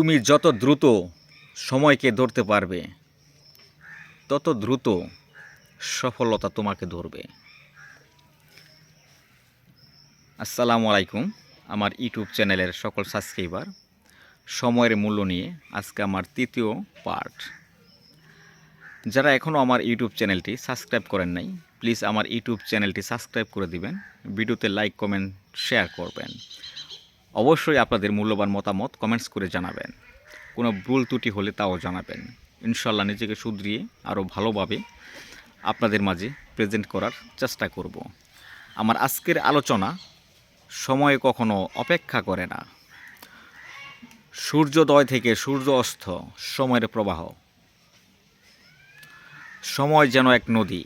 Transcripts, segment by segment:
তুমি যত দ্রুত সময়কে ধরতে পারবে, তত দ্রুত সফলতা তোমাকে ধরবে। আসসালামু আলাইকুম, আমার ইউটিউব চ্যানেলের সকল সাবস্ক্রাইবার। সময়ের মূল্য নিয়ে আজকে আমার তৃতীয় পার্ট। যারা এখনও আমার ইউটিউব চ্যানেলটি সাবস্ক্রাইব করেন নাই, প্লিজ আমার ইউটিউব চ্যানেলটি সাবস্ক্রাইব করে দিবেন। ভিডিওতে লাইক, কমেন্ট, শেয়ার করবেন। অবশ্যই আপনাদের মূল্যবান মতামত কমেন্টস করে জানাবেন। কোনো ভুল ত্রুটি হলে তাও জানাবেন। ইনশাল্লাহ নিজেকে শুধরিয়ে আরও ভালোভাবে আপনাদের মাঝে প্রেজেন্ট করার চেষ্টা করব। আমার আজকের আলোচনা সময় কখনো অপেক্ষা করে না। সূর্যোদয় থেকে সূর্য অস্ত, সময়ের প্রবাহ। সময় যেন এক নদী।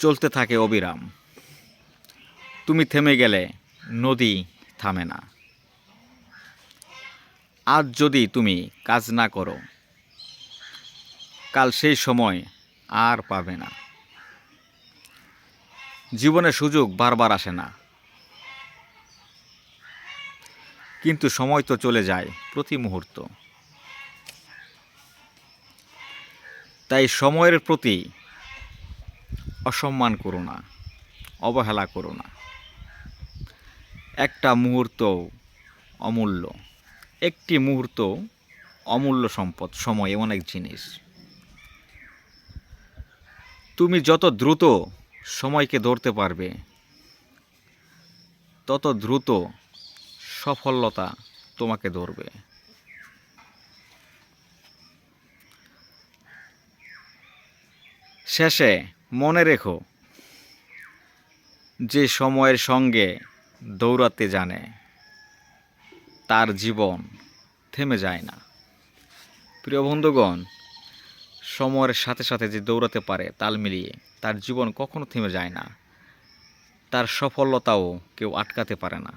চলতে থাকে অবিরাম। তুমি থেমে গেলে নদী থামে না। আজ যদি তুমি কাজ না করো, কাল সেই সময় আর পাবে না। জীবনে সুযোগ বারবার আসে না। কিন্তু সময় তো চলে যায় প্রতি মুহূর্ত। তাই সময়ের প্রতি অসম্মান করো না, অবহেলা করো না। একটা মুহূর্ত অমূল্য, একটি মুহূর্ত অমূল্য সম্পদ, সময় এমন এক জিনিস। তুমি যত দ্রুত সময়কে ধরতে পারবে, তত দ্রুত সফলতা তোমাকে ধরবে। শেষে মনে রেখো, যে সময়ের সঙ্গে দৌড়াতে জানে, তার জীবন থেমে যায় না। প্রিয় বন্ধুগণ, সময়ের সাথে সাথে যে দৌড়াতে পারে তাল মিলিয়ে তার জীবন কখনো থেমে যায় না। তার সফলতাও কেউ আটকাতে পারে না।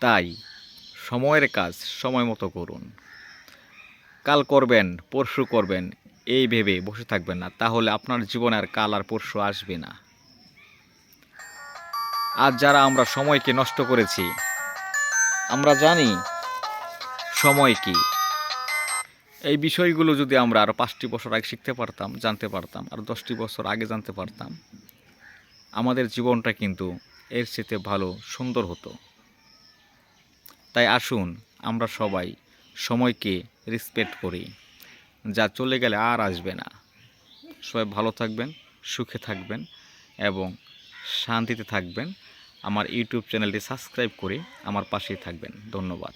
তাই সময়ের কাজ সময় মতো করুন। কাল করবেন, পরশু করবেন এই ভেবে বসে থাকবেন না, তাহলে আপনার জীবনে আর কাল আর পরশু আসবে না। আজ যারা আমরা সময়কে নষ্ট করেছি, আমরা জানি সময় কি। এই বিষয়গুলো যদি আমরা আরও পাঁচটি বছর আগে শিখতে পারতাম, জানতে পারতাম, আর দশটি বছর আগে জানতে পারতাম, আমাদের জীবনটা কিন্তু এর চেয়ে ভালো, সুন্দর হতো। তাই আসুন, আমরা সবাই সময়কে রেসপেক্ট করি। যা চলে গেলে আর আসবে না। সবাই ভালো থাকবেন, সুখে থাকবেন এবং শান্তিতে থাকবেন। আমার ইউটিউব চ্যানেলটি সাবস্ক্রাইব করে আমার পাশেই থাকবেন। ধন্যবাদ।